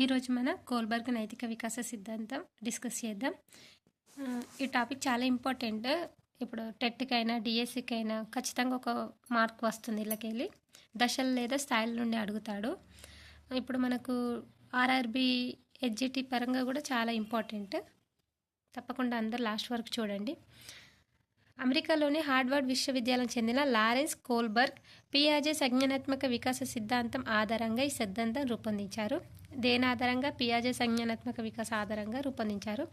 ఈరోజు మన కోల్బర్గ్ నైతిక వికాస సిద్ధాంతం డిస్కస్ చేద్దాం. ఈ టాపిక్ చాలా ఇంపార్టెంట్. ఇప్పుడు టెట్కైనా డిఎస్సికైనా ఖచ్చితంగా ఒక మార్క్ వస్తుంది ఇళ్ళకెళ్ళి. దశలు లేదా స్థాయిల నుండి అడుగుతాడు. ఇప్పుడు మనకు ఆర్ఆర్బి హెచ్జిటి పరంగా కూడా చాలా ఇంపార్టెంట్. తప్పకుండా అందరు లాస్ట్ వరకు చూడండి. అమెరికాలోని హార్డ్వర్డ్ విశ్వవిద్యాలయం చెందిన లారెన్స్ కోల్బర్గ్ పియాజే సంజ్ఞానాత్మక వికాస సిద్ధాంతం ఆధారంగా ఈ సిద్ధాంతం రూపొందించారు. దేని ఆధారంగా? పియాజే సంజ్ఞానాత్మక వికాస ఆధారంగా రూపొందించారు.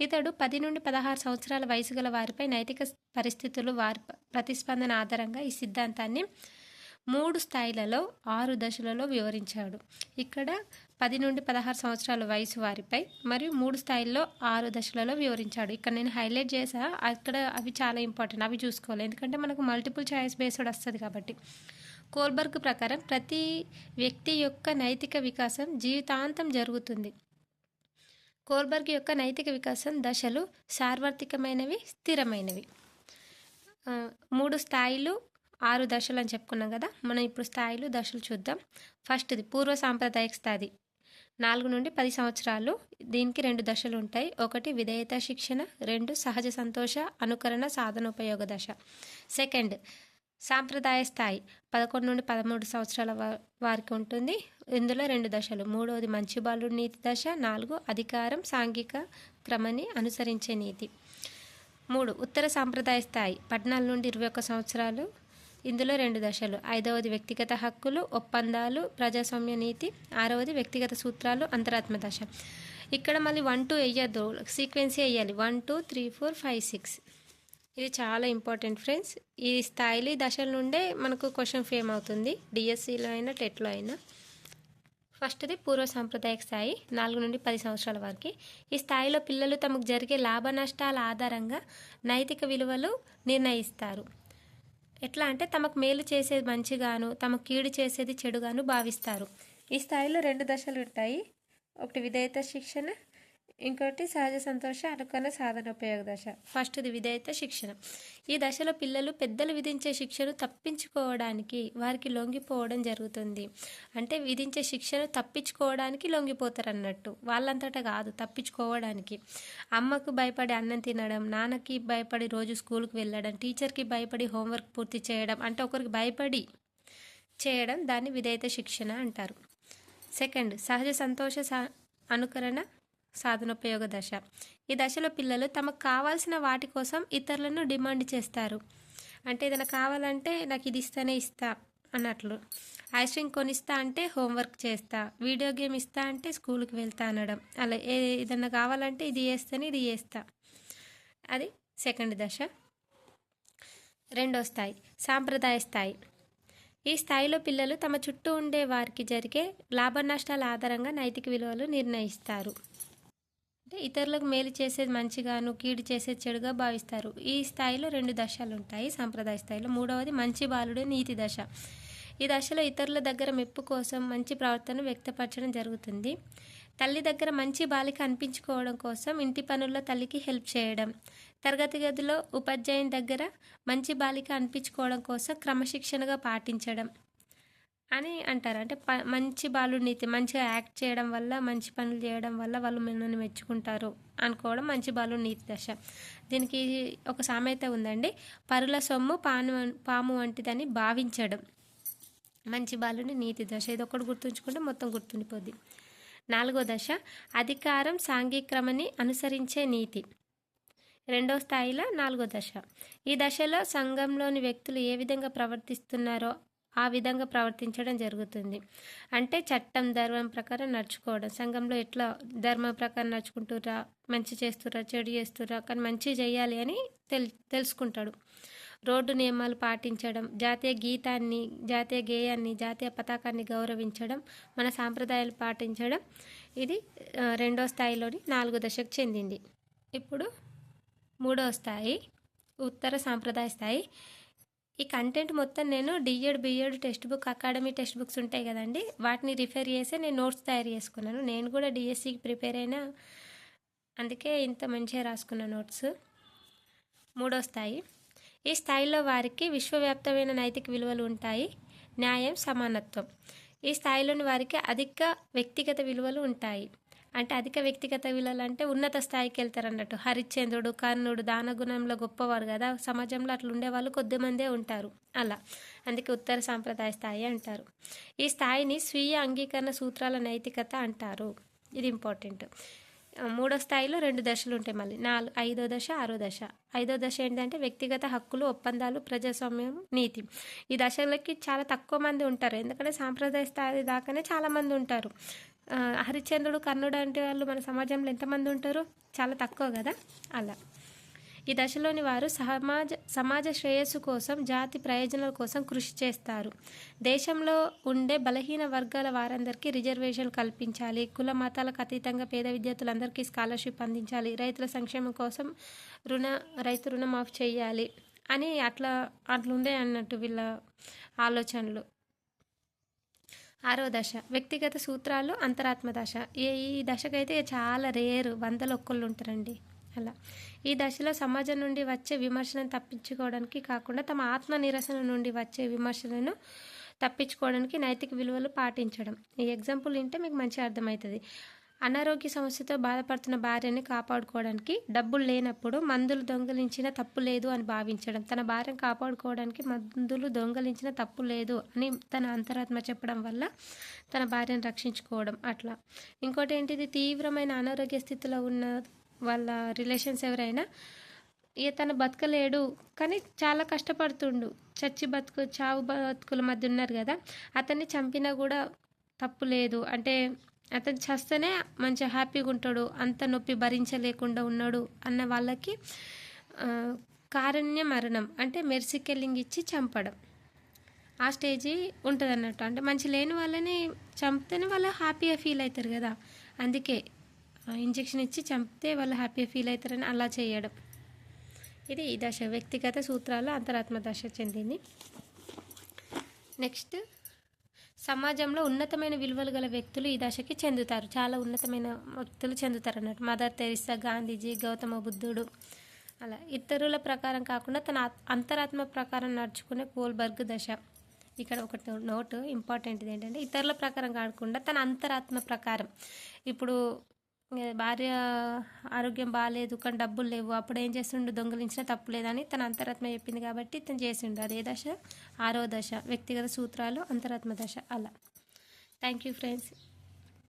ఇతడు పది నుండి పదహారు సంవత్సరాల వయసు గల వారిపై నైతిక పరిస్థితులు వారి ప్రతిస్పందన ఆధారంగా ఈ సిద్ధాంతాన్ని మూడు స్థాయిలలో ఆరు దశలలో వివరించాడు. ఇక్కడ పది నుండి పదహారు సంవత్సరాల వయసు వారిపై మరియు మూడు స్థాయిల్లో ఆరు దశలలో వివరించాడు. ఇక్కడ నేను హైలైట్ చేసా అక్కడ అవి చాలా ఇంపార్టెంట్ అవి చూసుకోవాలి. ఎందుకంటే మనకు మల్టిపుల్ చాయిస్ బేస్డ్ వస్తుంది కాబట్టి. కోల్బర్గ్ ప్రకారం ప్రతి వ్యక్తి యొక్క నైతిక వికాసం జీవితాంతం జరుగుతుంది. కోల్బర్గ్ యొక్క నైతిక వికాసం దశలు సార్వత్రికమైనవి స్థిరమైనవి. మూడు స్థాయిలు ఆరు దశలు అని చెప్పుకున్నాం కదా మనం ఇప్పుడు స్థాయిలు దశలు చూద్దాం. ఫస్ట్ది పూర్వ సాంప్రదాయక స్థాయి. నాలుగు నుండి పది సంవత్సరాలు దీనికి రెండు దశలు ఉంటాయి. ఒకటి విధేయత శిక్షణ రెండు సహజ సంతోష అనుకరణ సాధనోపయోగ దశ. సెకండ్ సాంప్రదాయ స్థాయి. పదకొండు నుండి పదమూడు సంవత్సరాల వారికి ఉంటుంది. ఇందులో రెండు దశలు. మూడవది మంచి బాలుడి నీతి దశ. నాలుగు అధికారం సాంఘిక క్రమని అనుసరించే నీతి. మూడు ఉత్తర సాంప్రదాయ స్థాయి. పద్నాలుగు నుండి ఇరవై ఒక్క సంవత్సరాలు ఇందులో రెండు దశలు. ఐదవది వ్యక్తిగత హక్కులు ఒప్పందాలు ప్రజాస్వామ్య నీతి. ఆరవది వ్యక్తిగత సూత్రాలు అంతరాత్మ దశ. ఇక్కడ మళ్ళీ వన్ టూ వేయద్దు. సీక్వెన్సీ వేయాలి. One two three four five six ఇది చాలా ఇంపార్టెంట్ ఫ్రెండ్స్ ఈ స్థాయిలు దశల నుండే మనకు క్వశ్చన్ ఫేమ్ అవుతుంది. డిఎస్సిలో అయినా టెట్లో అయినా. ఫస్ట్ది పూర్వ సాంప్రదాయక స్థాయి నాలుగు నుండి పది సంవత్సరాల వరకు. ఈ స్థాయిలో పిల్లలు తమకు జరిగే లాభ నష్టాల ఆధారంగా నైతిక విలువలు నిర్ణయిస్తారు. ఎట్లా అంటే తమకు మేలు చేసేది మంచిగాను తమకు కీడు చేసేది చెడుగాను భావిస్తారు. ఈ స్థాయిలో రెండు దశలు ఉంటాయి. ఒకటి విధేయత శిక్షణ ఇంకోటి సహజ సంతోష అనుకరణ సాధన ఉపయోగ దశ. ఫస్ట్ది విధేయత శిక్షణ. ఈ దశలో పిల్లలు పెద్దలు విధించే శిక్షను తప్పించుకోవడానికి వారికి లొంగిపోవడం జరుగుతుంది. అంటే విధించే శిక్షను తప్పించుకోవడానికి లొంగిపోతారు అన్నట్టు వాళ్ళంతటా కాదు తప్పించుకోవడానికి. అమ్మకు భయపడి అన్నం తినడం నాన్నకి భయపడి రోజు స్కూల్కి వెళ్ళడం టీచర్కి భయపడి హోంవర్క్ పూర్తి చేయడం అంటే ఒకరికి భయపడి చేయడం దాన్ని విధేయత శిక్షణ అంటారు. సెకండ్ సహజ సంతోష సా- అనుకరణ సాధనోపయోగ దశ. ఈ దశలో పిల్లలు తమకు కావాల్సిన వాటి కోసం ఇతరులను డిమాండ్ చేస్తారు. అంటే ఏదైనా కావాలంటే నాకు ఇది ఇస్తానే ఇస్తా అన్నట్లు. ఐస్ క్రీమ్ కొనిస్తా అంటే హోంవర్క్ చేస్తా. వీడియో గేమ్ ఇస్తా అంటే స్కూల్కి వెళ్తా అనడం. అలా ఏ ఏదైనా కావాలంటే ఇది చేస్తేనే ఇది చేస్తా. అది సెకండ్ దశ. రెండో స్థాయి సాంప్రదాయ స్థాయి. ఈ స్థాయిలో పిల్లలు తమ చుట్టూ ఉండే వారికి జరిగే లాభ నష్టాల ఆధారంగా నైతిక విలువలు నిర్ణయిస్తారు. అంటే ఇతరులకు మేలు చేసేది మంచిగాను కీడు చేసేది చెడుగా భావిస్తారు. ఈ స్థాయిలో రెండు దశలు ఉంటాయి. సాంప్రదాయ స్థాయిలో మూడవది మంచి బాలుడు నీతి దశ. ఈ దశలో ఇతరుల దగ్గర మెప్పు కోసం మంచి ప్రవర్తన వ్యక్తపరచడం జరుగుతుంది. తల్లి దగ్గర మంచి బాలిక అనిపించుకోవడం కోసం ఇంటి పనుల్లో తల్లికి హెల్ప్ చేయడం. తరగతి గదిలో ఉపాధ్యాయుని దగ్గర మంచి బాలిక అనిపించుకోవడం కోసం క్రమశిక్షణగా పాటించడం. అని అంటారు. అంటే ప మంచి బాలుడి నీతి మంచిగా యాక్ట్ చేయడం వల్ల మంచి పనులు చేయడం వల్ల వాళ్ళు మిమ్మల్ని మెచ్చుకుంటారు అనుకోవడం మంచి బాలుడి నీతి దశ. దీనికి ఒక సామెత ఉందండి. పరుల సొమ్ము పాను పాము వంటిదని భావించడం. మంచి బాలుని నీతి దశ. ఇది ఒకటి గుర్తుంచుకుంటే మొత్తం గుర్తుండిపోద్ది. నాలుగో దశ అధికారం సాంఘిక్రమని అనుసరించే నీతి. రెండో స్థాయిలో నాలుగో దశ. ఈ దశలో సంఘంలోని వ్యక్తులు ఏ విధంగా ప్రవర్తిస్తున్నారో ఆ విధంగా ప్రవర్తించడం జరుగుతుంది. అంటే చట్టం ధర్మం ప్రకారం నడుచుకోవడం. సంఘంలో ఎట్లా ధర్మం ప్రకారం నడుచుకుంటురా మంచి చేస్తురా చెడు చేస్తురా కానీ మంచి చేయాలి అని తెల్ తెలుసుకుంటాడు. రోడ్డు నియమాలు పాటించడం జాతీయ గీతాన్ని జాతీయ గేయాన్ని జాతీయ పతాకాన్ని గౌరవించడం మన సాంప్రదాయాలు పాటించడం ఇది రెండో స్థాయిలోని నాలుగో దశకు చెందింది. ఇప్పుడు మూడో స్థాయి ఉత్తర సాంప్రదాయ స్థాయి. ఈ కంటెంట్ మొత్తం నేను D Ed B Ed textbook academy textbooks ఉంటాయి కదండి. వాటిని రిఫర్ చేసి నేను నోట్స్ తయారు చేసుకున్నాను. నేను కూడా డిఎస్సికి ప్రిపేర్ అయినా అందుకే ఇంత మంచిగా రాసుకున్న నోట్స్ మూడో స్థాయి. ఈ స్థాయిలో వారికి విశ్వవ్యాప్తమైన నైతిక విలువలు ఉంటాయి. న్యాయం సమానత్వం. ఈ స్థాయిలోని వారికి అధిక వ్యక్తిగత విలువలు ఉంటాయి. అంటే అధిక వ్యక్తిగత విలువలు అంటే ఉన్నత స్థాయికి వెళ్తారు అన్నట్టు హరిశ్చంద్రుడు కర్ణుడు దానగుణంలో గొప్పవారు కదా. సమాజంలో అట్లా ఉండేవాళ్ళు కొద్దిమందే ఉంటారు. అలా. అందుకే ఉత్తర సాంప్రదాయ స్థాయి అంటారు. ఈ స్థాయిని స్వీయ అంగీకరణ సూత్రాల నైతికత అంటారు. ఇది ఇంపార్టెంట్. మూడో స్థాయిలో రెండు దశలు ఉంటాయి మళ్ళీ. నాలుగు ఐదో దశ ఆరో దశ. ఐదో దశ ఏంటంటే వ్యక్తిగత హక్కులు ఒప్పందాలు ప్రజాస్వామ్యం నీతి. ఈ దశలకి చాలా తక్కువ మంది ఉంటారు. ఎందుకంటే సాంప్రదాయ స్థాయి దాకానే చాలామంది ఉంటారు. హరిశ్చంద్రుడు కర్ణుడు అంటే వాళ్ళు మన సమాజంలో ఎంతమంది ఉంటారు చాలా తక్కువ కదా? అలా. ఈ దశలోని వారు సమాజ సమాజ శ్రేయస్సు కోసం జాతి ప్రయోజనాల కోసం కృషి చేస్తారు. దేశంలో ఉండే బలహీన వర్గాల వారందరికీ రిజర్వేషన్లు కల్పించాలి. కుల మతాలకు అతీతంగా పేద విద్యార్థులందరికీ స్కాలర్షిప్ అందించాలి. రైతుల సంక్షేమం కోసం రుణ రైతు రుణమాఫ్ చేయాలి. అని అట్లా అట్లుండే అన్నట్టు వీళ్ళ ఆలోచనలు. ఆరో దశ. వ్యక్తిగత సూత్రాలు అంతరాత్మ దశ. ఈ ఈ దశకైతే చాలా రేరు వందల ఒక్కళ్ళు ఉంటారండి. అలా. ఈ దశలో సమాజం నుండి వచ్చే విమర్శలను తప్పించుకోవడానికి కాకుండా తమ ఆత్మ నిరసన నుండి వచ్చే విమర్శలను తప్పించుకోవడానికి నైతిక విలువలు పాటించడం. ఈ ఎగ్జాంపుల్ వింటే మీకు మంచిగా అర్థమవుతుంది. అనారోగ్య సమస్యతో బాధపడుతున్న భార్యని కాపాడుకోవడానికి డబ్బులు లేనప్పుడు మందులు దొంగలించిన తప్పు లేదు అని భావించడం తన భార్యను కాపాడుకోవడానికి మందులు దొంగలించిన తప్పు లేదు అని తన అంతరాత్మ చెప్పడం వల్ల తన భార్యను రక్షించుకోవడం అట్లా. ఇంకోటి ఏంటిది? తీవ్రమైన అనారోగ్య స్థితిలో ఉన్న వాళ్ళ రిలేషన్స్ ఎవరైనా ఇక తను బతకలేడు కానీ చాలా కష్టపడుతుండు. చచ్చి బతుకు చావు బతుకుల మధ్య ఉన్నారు కదా అతన్ని చంపినా కూడా తప్పు లేదు. అంటే అతను చేస్తేనే మంచిగా హ్యాపీగా ఉంటాడు అంత నొప్పి భరించలేకుండా ఉన్నాడు అన్న వాళ్ళకి కారణ్య కారుణ్య మరణం అంటే మెర్సికెల్లింగ్ ఇచ్చి చంపడం. ఆ స్టేజీ ఉంటుంది అన్నట్టు అంటే మంచి లేని వాళ్ళని చంపితేనే వాళ్ళు హ్యాపీగా ఫీల్ అవుతారు కదా. అందుకే ఇంజెక్షన్ ఇచ్చి చంపితే వాళ్ళు హ్యాపీగా ఫీల్ అవుతారని అలా చేయడం. ఇది ఈ దశ. వ్యక్తిగత సూత్రాలు అంతరాత్మ దశ చెందింది. నెక్స్ట్ సమాజంలో ఉన్నతమైన విలువలు గల వ్యక్తులు ఈ దశకి చెందుతారు. చాలా ఉన్నతమైన వ్యక్తులు చెందుతారు అన్నట్టు. మదర్ తెరిసా గాంధీజీ గౌతమ బుద్ధుడు అలా ఇతరుల ప్రకారం కాకుండా తన అంతరాత్మ ప్రకారం నడుచుకునే కోల్బర్గ్ దశ. ఇక్కడ ఒకటి నోట్ ఇంపార్టెంట్ ఏంటంటే ఇతరుల ప్రకారం కాకుండా తన అంతరాత్మ ప్రకారం. ఇప్పుడు భార్య ఆరోగ్యం బాగాలేదు కానీ డబ్బులు లేవు అప్పుడు ఏం చేస్తుండు? దొంగలించినా తప్పు లేదని తన అంతరాత్మ చెప్పింది కాబట్టి తను చేసిండు. అదే దశ ఆరో దశ వ్యక్తిగత సూత్రాలు అంతరాత్మ దశ అలా. Thank you friends